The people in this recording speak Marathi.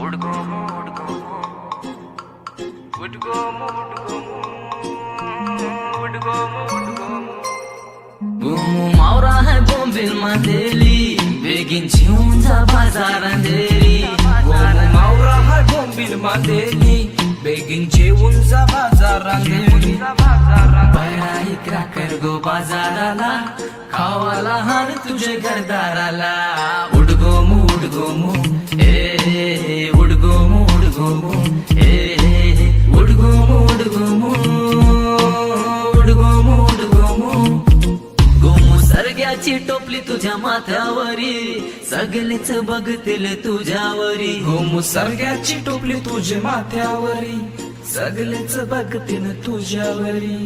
ಹುಡ್ಗೋಮು ಹುಡ್ಗೋಮು ಹುಡ್ಗೋಮು ಹುಡ್ಗೋಮು ಹುಡ್ಗೋಮು ಗುಮು मावरा है बोंबिल मातेली बेगिन छिऊन जा बाजार अंधेरी। गुमु मावरा है बोंबिल मातेली बेगिन जेवून जा बाजार अंधेरी। बळा इकरा कर गो बाजाराला खावाला हान तुझे घरदाराला। उडगोमु उडगोमु उडगोमू उडगोमू ए ए, ए, उडगोमू गोमू सरग्याची टोपली तुझ्या माथ्यावरी सगळेच बघतील तुझ्यावरी. गोमू सरग्याची टोपली तुझे माथ्यावरी सगळेच बघतील तुझ्यावरी.